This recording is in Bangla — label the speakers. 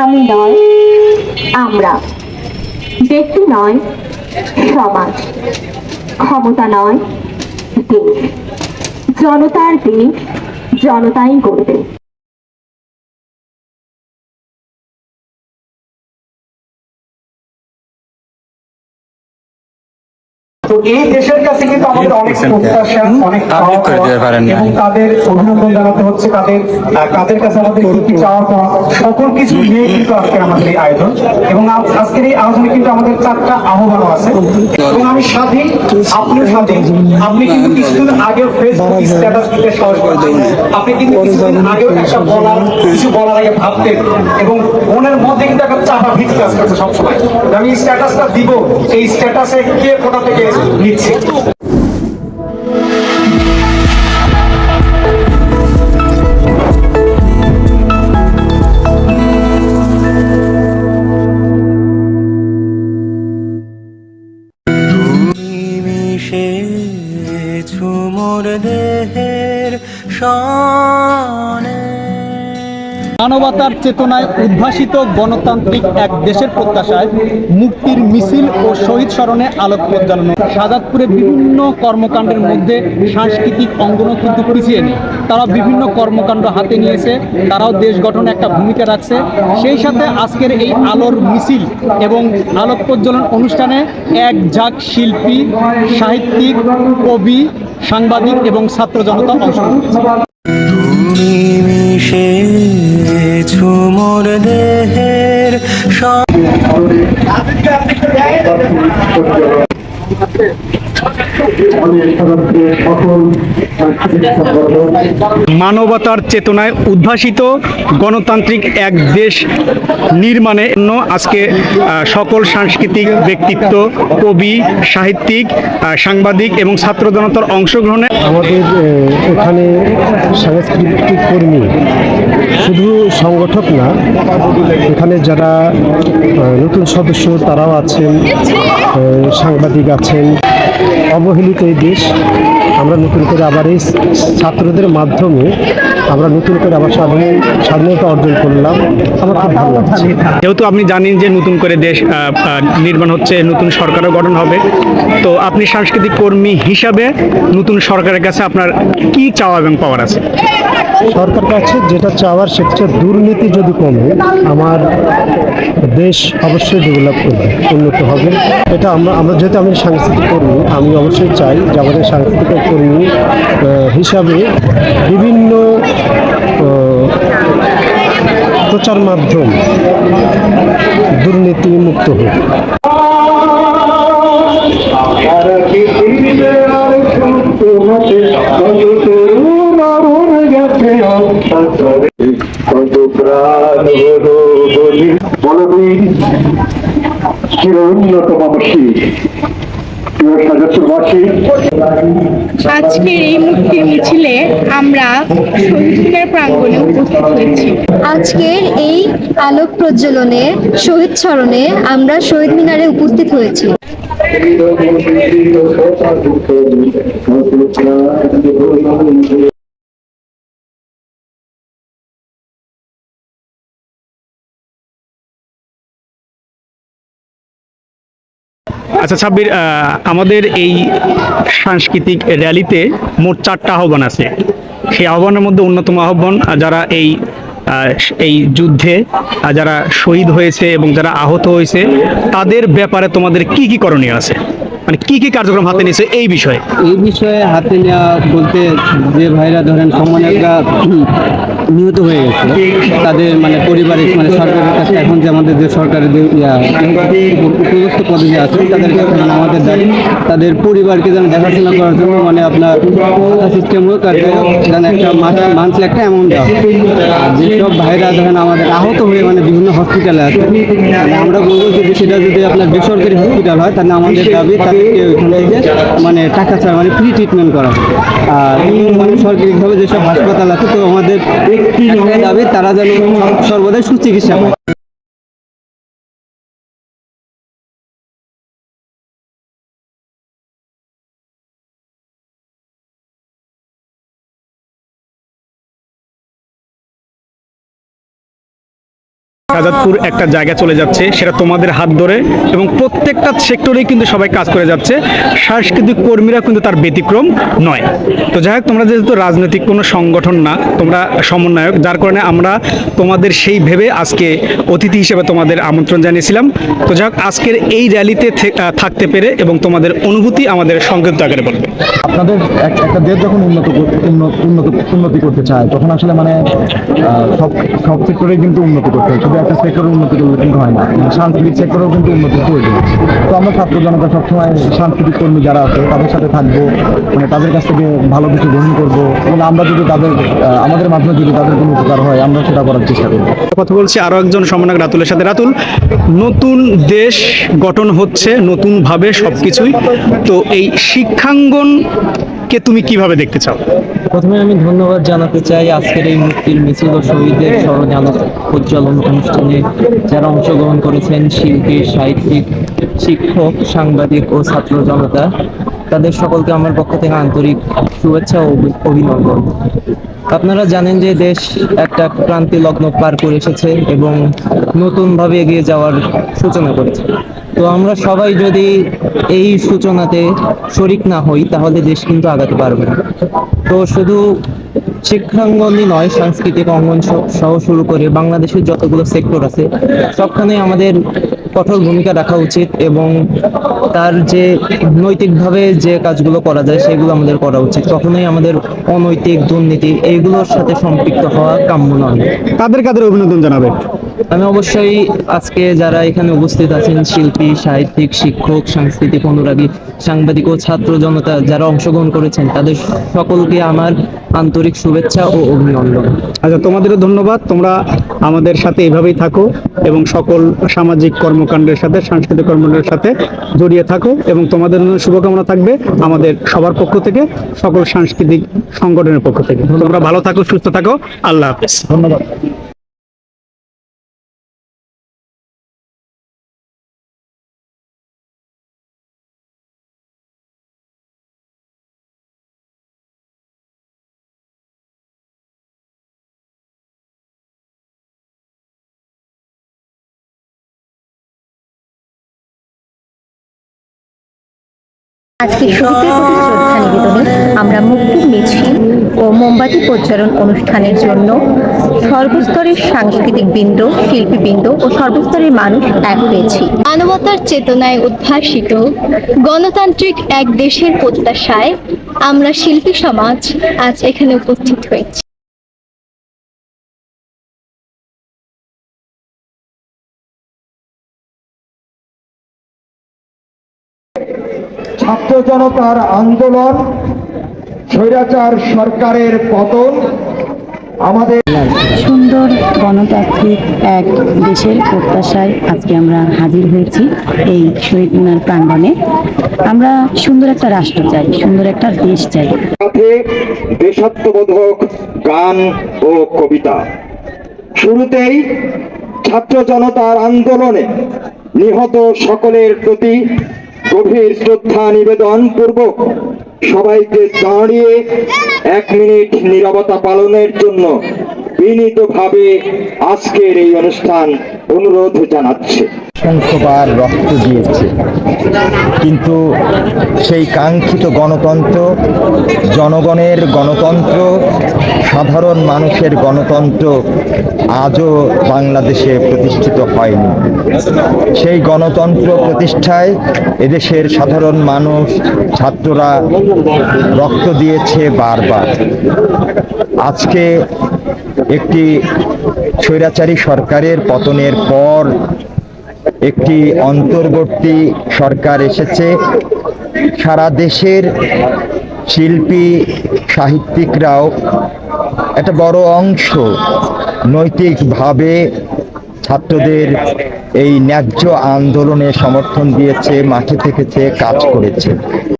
Speaker 1: আমি নয় আমরা। ব্যক্তি নয় সমাজ। ক্ষমতা নয় দেশ। জনতার দেশ জনতাই করবে
Speaker 2: তো এই দেশের কাছে কিন্তু আমাদের অনেক প্রত্যাশা অনেক চাওয়া
Speaker 3: করে দিতে
Speaker 2: পাওয়া
Speaker 3: পারেন না।
Speaker 2: এবং তাদের অভিনন্দন জানাতে হচ্ছে তাদের তাদের কাছে আমাদের কি চাওয়া পাওয়া সকল কিছু নিয়ে কিন্তু আজকে আমাদের এই আয়োজন। এবং আজকের এই আয়োজনে কিন্তু আমাদের চারটা আহ্বানও আছে। এবং আমি স্বাধীন আপনিও স্বাধীন। আপনি কিন্তু কিছুদিন আগে ফেসবুক স্ট্যাটাস দিতে সাহস করতেন আপনি কিন্তু কিছুদিন আগেও একটা বলার কিছু বলার আগে ভাবতেন এবং মনের মধ্যে কিন্তু একটা চাপা ভিত কাজ করছে সবসময়। আমি স্ট্যাটাসটা দিব এই স্ট্যাটাসে কে কোথা থেকে নিচ্ছে
Speaker 4: মানবতার চেতনায় উদ্ভাসিত গণতান্ত্রিক এক দেশের প্রত্যাশায় মুক্তির মিছিল ও শহীদ স্মরণে আলোক প্রজ্বালন শাহজাদপুরে বিভিন্ন কর্মকাণ্ডের মধ্যে সাংস্কৃতিক অঙ্গনও কিন্তু পিছিয়ে নেই। তারা বিভিন্ন কর্মকাণ্ড হাতে নিয়েছে, তারাও দেশ গঠনে একটা ভূমিকা রাখছে। সেই সাথে আজকের এই আলোর মিছিল এবং আলোক প্রজ্বলন অনুষ্ঠানে এক ঝাঁক শিল্পী, সাহিত্যিক, কবি, সাংবাদিক এবং ছাত্র জনতা অংশগ্রহণ।
Speaker 3: তুমি মিশেছো মোর দেহের সনে
Speaker 4: মানবতার চেতনায় উদ্ভাসিত গণতান্ত্রিক এক দেশ নির্মাণে আজকে সকল সাংস্কৃতিক ব্যক্তিত্ব, কবি, সাহিত্যিক সাংবাদিক এবং ছাত্র জনতার অংশগ্রহণে
Speaker 5: আমাদের এখানে সাংস্কৃতিক কর্মী শুধু সংগঠক না, এখানে যারা নতুন সদস্য তারাও আছেন সাংবাদিক আছেন। অবহেলিত এই দেশ, আমরা নতুন করে আবার এই ছাত্রদের মাধ্যমে আমরা নতুন করে আবার স্বাধীন স্বাধীনতা অর্জন করলাম। আমার খুব ভালো লাগছে।
Speaker 4: যেহেতু আপনি জানেন যে নতুন করে দেশ নির্মাণ হচ্ছে নতুন সরকারও গঠন হবে তো আপনি সাংস্কৃতিক কর্মী হিসাবে নতুন সরকারের কাছে আপনার কি চাওয়া এবং পাওয়ার আছে?
Speaker 5: সরকার কাছে যেটা চাওয়ার সেটা দুর্নীতি যদি কমে আমার দেশ অবশ্যই ডেভেলপ করবে উন্নত হবে। এটা আমরা আমরা যেহেতু আমি সাংস্কৃতিক কর্মী আমি অবশ্যই চাই যে আমাদের সাংস্কৃতিক কর্মী হিসাবে বিভিন্ন প্রচার মাধ্যম দুর্নীতি মুক্ত হোক।
Speaker 6: কত প্রাণ হলো বলি বলবীর চির সাজাতুবাসী
Speaker 7: আজকের এই মুক্তির মিছিলে আমরা শহীদ মিনার প্রাঙ্গণে উপস্থিত হয়েছি
Speaker 8: আজকের এই আলোক প্রজ্বলনে শহীদ স্মরণে আমরা শহীদ মিনারে উপস্থিত হয়েছি
Speaker 4: আচ্ছা সাব্বির আমাদের এই সাংস্কৃতিক র্যালিতে মোট চারটা আহ্বান আছে। সেই আহ্বানের মধ্যে অন্যতম আহ্বান আহ, যারা এই এই যুদ্ধে যারা শহীদ হয়েছে এবং যারা আহত হয়েছে তাদের ব্যাপারে তোমাদের কি কি করণীয় আছে? মানে কি কি কার্যক্রম হাতে নিয়েছে এই বিষয়ে?
Speaker 9: এই বিষয়ে হাতে নেওয়া বলতে যে ভাইরা ধরেন সমন্বয়করা নিহত হয়ে গেছে, তাদের মানে পরিবারের মানে সরকারের কাছে এখন যে আমাদের যে সরকারের যে উপযুক্ত পদে যে আছে, তাদের কাছে মানে আমাদের দাবি, তাদের পরিবারকে যেন দেখাশোনা করার জন্য মানে আপনার সিস্টেম হোক আর যেন একটা মান্থলি একটা অ্যামাউন্ট দেওয়া যেসব ভাইরা ধরেন আমাদের আহত হয়ে মানে বিভিন্ন হসপিটালে আছে মানে আমরা বলব যে সেটা যদি আপনার বেসরকারি হসপিটাল হয়, তাহলে আমাদের দাবি তাদেরকে মানে টাকা ছাড়া মানে ফ্রি ট্রিটমেন্ট করা। আর মানে সরকারিভাবে যেসব হাসপাতাল আছে তো আমাদের যাবে দাবি তারা যেন সর্বদাই সুচিকিৎসা পায়
Speaker 2: শাহজাদপুর একটা জায়গা চলে যাচ্ছে, সেটা তোমাদের হাত ধরে এবং প্রত্যেকটা সেক্টরেই কিন্তু সবাই কাজ করে যাচ্ছে। সাংস্কৃতিক কর্মীরা কিন্তু তার ব্যতিক্রম নয়। তো যাই হোক, তোমরা যেহেতু রাজনৈতিক কোনো সংগঠন না, তোমরা সমন্বয়ক, যার কারণে আমরা তোমাদের সেই ভেবে আজকে অতিথি হিসেবে তোমাদের আমন্ত্রণ জানিয়েছিলাম। তো যাই হোক, আজকের এই র্যালিতে থাকতে পেরে এবং তোমাদের অনুভূতি আমাদের সংক্ষিপ্ত আকারে বলবে।
Speaker 10: আপনাদের একটা দেশ যখন উন্নত উন্নত, উন্নতি করতে চায়, তখন আসলে মানে সব সব সেক্টরে কিন্তু উন্নতি করতে হয়। শুধু একটা সেক্টরে উন্নতি করলে কিন্তু হয় না। মানে সাংস্কৃতিক সেক্টরেও কিন্তু উন্নতি প্রয়োজন তো আমরা ছাত্র জনতা সবসময় সাংস্কৃতিক কর্মী যারা আছে, তাদের সাথে থাকব মানে তাদের কাছ থেকে ভালো কিছু গ্রহণ করব। এবং আমরা যদি তাদের আমাদের মাধ্যমে যদি তাদের কোনো উপকার হয়, আমরা সেটা করার চেষ্টা করব।
Speaker 2: কথা বলছি, আরও একজন সমন্বয়ক রাতুলের সাথে। রাতুল, নতুন দেশ গঠন হচ্ছে নতুন ভাবে সবকিছুই। তো এই শিক্ষাঙ্গন কে তুমি কীভাবে দেখতে চাও?
Speaker 11: প্রথমে আমি ধন্যবাদ জানাতে চাই আজকের এই মুক্তির মিছিল ও শহীদের স্মরণে উজ্জ্বলন অনুষ্ঠানে যারা অংশগ্রহণ করেছেন শিল্পী, সাহিত্যিক, শিক্ষক, সাংবাদিক ও ছাত্র জনতা, তাদের সকলকে আমার পক্ষ থেকে আন্তরিক শুভেচ্ছা ও অভি- অভিনন্দন। আপনারা জানেন যে দেশ একটা ক্রান্তি লগ্ন পার করে এসেছে এবং নতুনভাবে এগিয়ে যাওয়ার সূচনা করেছে। তো আমরা সবাই যদি এই সূচনাতে শরিক না হই, তাহলে দেশ কিন্তু আগাতে পারবে না। তো শুধু শিক্ষাঙ্গনই নয়, সাংস্কৃতিক অঙ্গন সহ- সহ শুরু করে বাংলাদেশের যতগুলো সেক্টর আছে সবখানে আমাদের কঠোর ভূমিকা রাখা উচিত এবং তার যে নৈতিকভাবে যে কাজগুলো করা যায় সেগুলো আমাদের করা উচিত। কখনোই আমাদের অনৈতিক দুর্নীতি এইগুলোর সাথে সম্পৃক্ত হওয়া কাম্য নয়।
Speaker 2: কাদের কাদের অভিনন্দন জানাবে?
Speaker 11: আমি অবশ্যই আজকে যারা এখানে উপস্থিত আছেন শিল্পী সাহিত্যিক শিক্ষক সাংস্কৃতিক অনুরাগী সাংবাদিক ও ছাত্র জনতা যারা অংশগ্রহণ করেছেন তাদের সকলকে আমার আন্তরিক শুভেচ্ছা ও অভিনন্দন।
Speaker 2: আচ্ছা তোমাদেরও ধন্যবাদ। তোমরা আমাদের সাথে এভাবেই থাকো এবং সকল সামাজিক কর্মকাণ্ডের সাথে সাংস্কৃতিক কর্মকাণ্ডের সাথে জড়িয়ে থাকো এবং তোমাদের জন্য শুভকামনা থাকবে আমাদের সবার পক্ষ থেকে সকল সাংস্কৃতিক সংগঠনের পক্ষ থেকে। তোমরা ভালো থাকো সুস্থ থাকো। আল্লাহ হাফেজ।
Speaker 10: ধন্যবাদ।
Speaker 12: আজকে শ্রদ্ধা নিবেদনে আমরা মুক্তি মিছিল ও মোমবাতি প্রচারণ অনুষ্ঠানের জন্য সর্বস্তরের সাংস্কৃতিক বৃন্দ, শিল্পীবৃন্দ ও সর্বস্তরের মানুষ এক হয়েছি।
Speaker 8: মানবতার চেতনায় উদ্ভাসিত গণতান্ত্রিক এক দেশের প্রত্যাশায় আমরা শিল্পী সমাজ আজ এখানে উপস্থিত হয়েছি।
Speaker 13: জনতার আন্দোলন স্বৈরাচার সরকারের পতন আমাদের
Speaker 14: সুন্দর গণতান্ত্রিক এক দেশের প্রত্যাশায় আজকে আমরা হাজির হয়েছি এই শহীদ মিনার প্রাঙ্গণে। আমরা সুন্দর একটা রাষ্ট্র চাই সুন্দর একটা দেশ চাই।
Speaker 13: সাথে দেশাত্মবোধক গান ও কবিতা। শুরুতেই ছাত্র জনতার আন্দোলনে নিহত সকলের প্রতি গভীর শ্রদ্ধা নিবেদন পূর্বক সবাইকে দাঁড়িয়ে এক মিনিট নিরবতা পালনের জন্য বিনীতভাবে আজকের এই অনুষ্ঠান অনুরোধ জানাচ্ছে।
Speaker 10: অসংখ্যবার রক্ত দিয়েছে। কিন্তু সেই কাঙ্ক্ষিত গণতন্ত্র, জনগণের গণতন্ত্র, সাধারণ মানুষের গণতন্ত্র আজও বাংলাদেশে প্রতিষ্ঠিত হয়নি। সেই গণতন্ত্র প্রতিষ্ঠায় এদেশের সাধারণ মানুষ, ছাত্ররা রক্ত দিয়েছে বারবার। আজকে একটি স্বৈরাচারী সরকারের পতনের পর একটি অন্তর্বর্তী সরকার এসেছে। সারা দেশের শিল্পী, সাহিত্যিকরাও একটা বড় অংশ নৈতিকভাবে ছাত্রদের এই ন্যায্য আন্দোলনে সমর্থন দিয়েছে, মাঠে থেকেছে, কাজ করেছে।